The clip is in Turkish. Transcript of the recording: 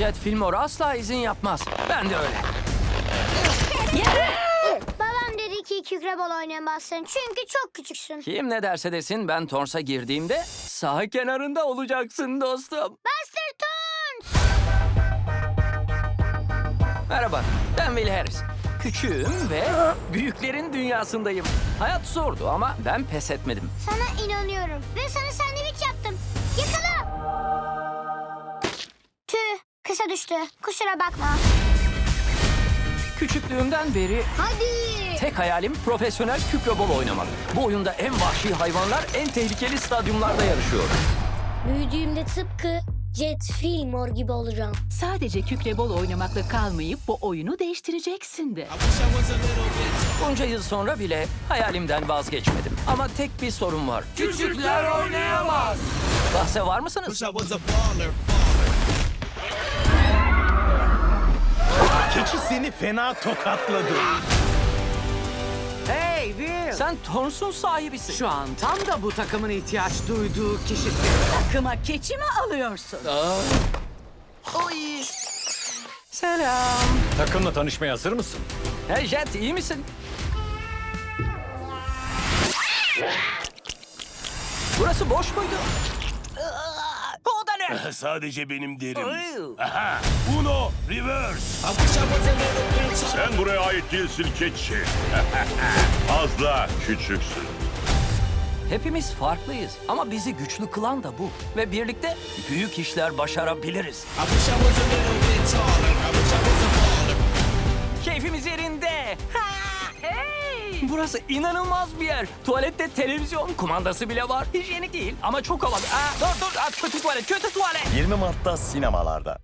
Jet Fillmore asla izin yapmaz. Ben de öyle. Babam dedi ki kükrebol oynayamazsın çünkü çok küçüksün. Kim ne derse desin ben Torns'a girdiğimde sağ kenarında olacaksın dostum. Buster Toons! Merhaba, ben Will Harris. Küçüğüm ve büyüklerin dünyasındayım. Hayat zordu ama ben pes etmedim. Sana inanıyorum ve sana sandviç yaptım. Kısa düştü. Kusura bakma. Küçüklüğümden beri Hadi! tek hayalim profesyonel kükrobol oynamak. Bu oyunda en vahşi hayvanlar en tehlikeli stadyumlarda yarışıyor. Büyüdüğümde tıpkı Jet Fillmore gibi olacağım. Sadece kükrebol oynamakla kalmayıp bu oyunu değiştireceksin de. Bunca yıl sonra bile hayalimden vazgeçmedim. Ama tek bir sorun var. Küçükler oynayamaz. Bahse var mısınız? Keçi seni fena tokatladı. Hey Will! Sen Torns'un sahibisin. Şu an tam da bu takımın ihtiyaç duyduğu kişisin. Takıma keçi mi alıyorsun? Oy. Selam. Takımla tanışmaya hazır mısın? Hey Jet iyi misin? Burası boş muydu? Sadece benim derim. Aha, Uno, reverse. Sen buraya ait değilsin keçi. Fazla küçüksün. Hepimiz farklıyız ama bizi güçlü kılan da bu. Ve birlikte büyük işler başarabiliriz. Keyfimiz yerinde. Ha, hey! Burası inanılmaz bir yer. Tuvalette televizyon kumandası bile var. Hijyenik değil ama çok havalı. Aa, dur dur kötü tuvalet kötü tuvalet. 20 Mart'ta sinemalarda.